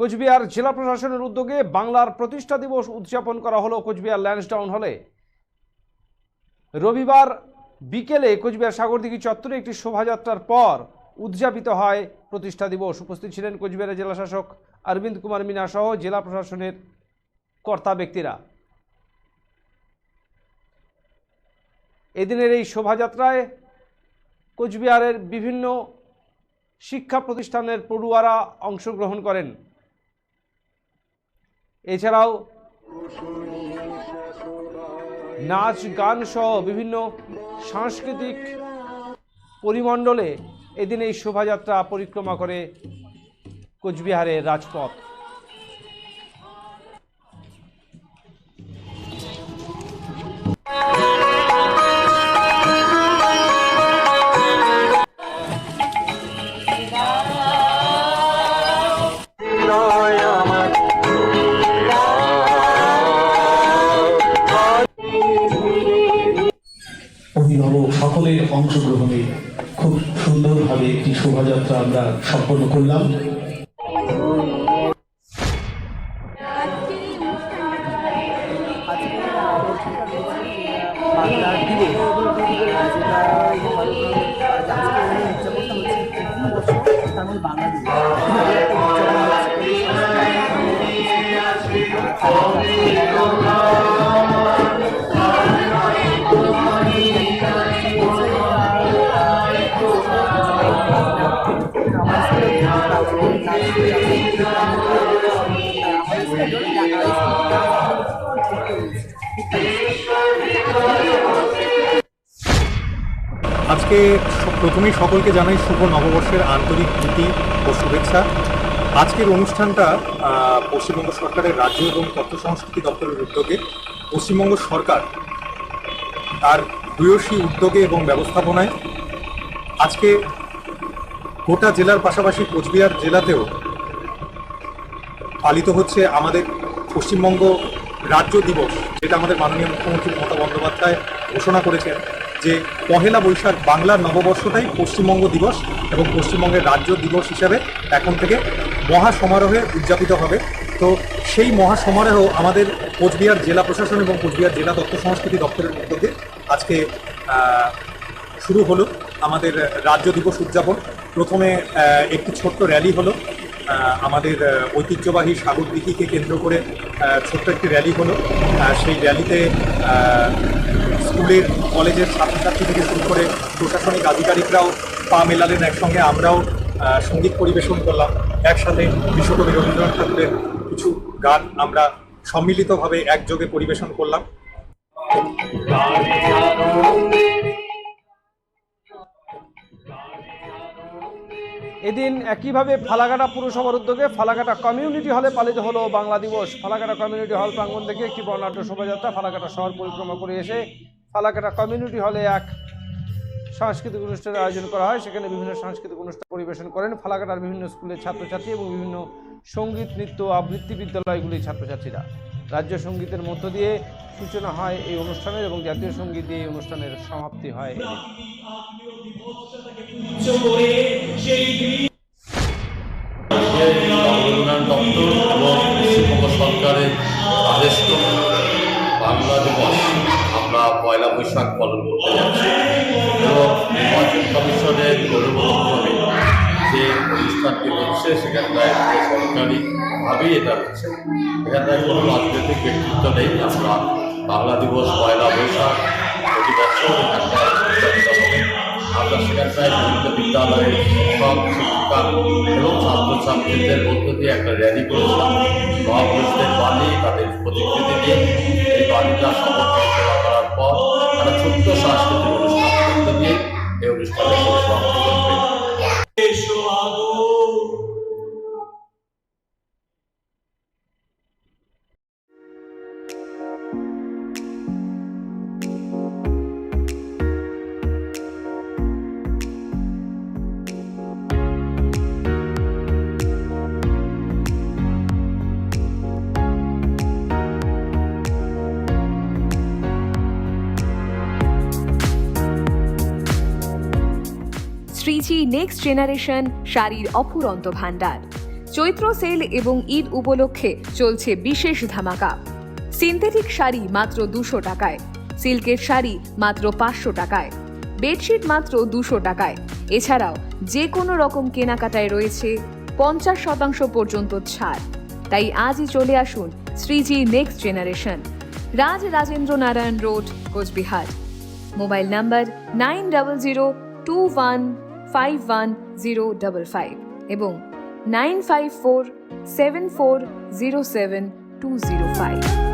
কোচবিহার জেলা প্রশাসনের উদ্যোগে বাংলার প্রতিষ্ঠা দিবস উদযাপন করা হলো কোচবিহার ল্যান্সডাউন হলে রবিবার বিকেলে কোচবিহার সাগরদিঘি চত্বরে একটি শোভাযাত্রার পর উদযাপিত হয় প্রতিষ্ঠা দিবস। উপস্থিত ছিলেন কোচবিহারের জেলাশাসক অরবিন্দ কুমার মিনা সহ জেলা প্রশাসনের কর্তা ব্যক্তিরা। এদিনের এই শোভাযাত্রায় কোচবিহারের বিভিন্ন শিক্ষা প্রতিষ্ঠানের পড়ুয়ারা অংশগ্রহণ করেন। এছাড়াও নাচ গান সহ বিভিন্ন সাংস্কৃতিক পরিমণ্ডলে এদিন এই শোভাযাত্রা পরিক্রমা করে কোচবিহারের রাজপথ। সকলের অংশগ্রহণে খুব সুন্দরভাবে একটি শোভাযাত্রা আমরা সম্পন্ন করলাম। বাংলার স- প্রথমেই সকলকে জানাই শুভ নববর্ষের আন্তরিক প্রীতি ও শুভেচ্ছা। আজকের অনুষ্ঠানটা পশ্চিমবঙ্গ সরকারের রাজ্য এবং তথ্য সংস্কৃতি দপ্তরের উদ্যোগে পশ্চিমবঙ্গ সরকার তার ভূয়সী উদ্যোগে এবং ব্যবস্থাপনায় আজকে গোটা জেলার পাশাপাশি কোচবিহার জেলাতেও পালিত হচ্ছে আমাদের পশ্চিমবঙ্গ রাজ্য দিবস, যেটা আমাদের মাননীয় মুখ্যমন্ত্রী মমতা বন্দ্যোপাধ্যায় ঘোষণা করেছেন যে পহেলা বৈশাখ বাংলার নববর্ষটাই পশ্চিমবঙ্গ দিবস এবং পশ্চিমবঙ্গের রাজ্য দিবস হিসাবে এখন থেকে মহা সমারোহে উদযাপিত হবে। তো সেই মহা সমারোহ আমাদের কোচবিহার জেলা প্রশাসন এবং কোচবিহার জেলা তথ্য সংস্কৃতি দপ্তরের উদ্যোগে আজকে শুরু হলো আমাদের রাজ্য দিবস উদযাপন। প্রথমে একটি ছোট্ট র্যালি হলো। আমাদের ঐতিহ্যবাহী সাগরদিঘিকে কেন্দ্র করে ছোট্ট একটি র্যালি হলো। সেই র্যালিতে স্কুলের, কলেজের ছাত্রছাত্রী থেকে শুরু করে প্রশাসনিক আধিকারিকরাও পা মেলালেন একসঙ্গে। আমরাও সংগীত পরিবেশন করলাম। একসাথে বিশ্বকবি রবীন্দ্রনাথ ঠাকুরের কিছু গান আমরা সম্মিলিতভাবে একযোগে পরিবেশন করলাম। এদিন একইভাবে ফালাকাটা পুরসভার উদ্যোগে ফালাকাটা কমিউনিটি হলে পালিত হলো বাংলা দিবস। ফালাকাটা কমিউনিটি হল প্রাঙ্গণ থেকে একটি বর্ণাঢ্য শোভাযাত্রা ফালাকাটা শহর পরিক্রমা করে এসে ফালাকাটা কমিউনিটি হলে এক সাংস্কৃতিক অনুষ্ঠানের আয়োজন করা হয়। সেখানে বিভিন্ন সাংস্কৃতিক অনুষ্ঠান পরিবেশন করেন ফালাকাটার বিভিন্ন স্কুলের ছাত্রছাত্রী এবং বিভিন্ন সংগীত, নৃত্য, আবৃত্তি বিদ্যালয়গুলির ছাত্রছাত্রীরা। রাজ্য সঙ্গীতের মধ্য দিয়ে সূচনা হয় এই অনুষ্ঠানের এবং জাতীয় সংগীত দিয়ে এই অনুষ্ঠানের সমাপ্তি হয়। উন্নয়ন দপ্তর এবং সরকারের আদেশ বাংলা দিবস। আমরা পয়লা বৈশাখ পালন করতে যাচ্ছি। এবং নির্বাচন কমিশনের অনুমোদনক্রমে যে অনুষ্ঠানটি হচ্ছে, সেখানটায় সরকারিভাবেই এটা হচ্ছে। এখানটায় কোনো রাজনৈতিক ব্যক্তিত্ব নেই। আমরা বাংলা দিবস, পয়লা বৈশাখ, প্রতি বছর আমরা সেখানটায় বিভিন্ন বিদ্যালয়ের সব শিক্ষিকা এবং ছাত্রছাত্রীদের মধ্য দিয়ে একটা র্যালি করেছিলাম। মহাপুরুষদের বাণী, তাদের প্রতিকৃতি নিয়ে এই বাণীটা সমর্থন করার পর তারা ছোট্ট সাংস্কৃতিক শ্রীজি নেক্সট জেনারেশন শাড়ির অফুরন্ত ভাণ্ডার। চৈত্র সেল এবং ঈদ উপলক্ষে চলছে বিশেষ ধামাকা। সিনথেটিক শাড়ি মাত্র দুশো টাকায়, সিল্কের শাড়ি মাত্র পাঁচশো টাকায়, বেডশিট মাত্র দুশো টাকায়। এছাড়াও যে কোনো রকম কেনাকাটায় রয়েছে পঞ্চাশ শতাংশ পর্যন্ত ছাড়। তাই আজই চলে আসুন Shreeji next generation. Raj Rajendra Narayan road, Coochbehar. Mobile number nine double zero two one five one zero double five এবং nine five four seven four zero seven two zero five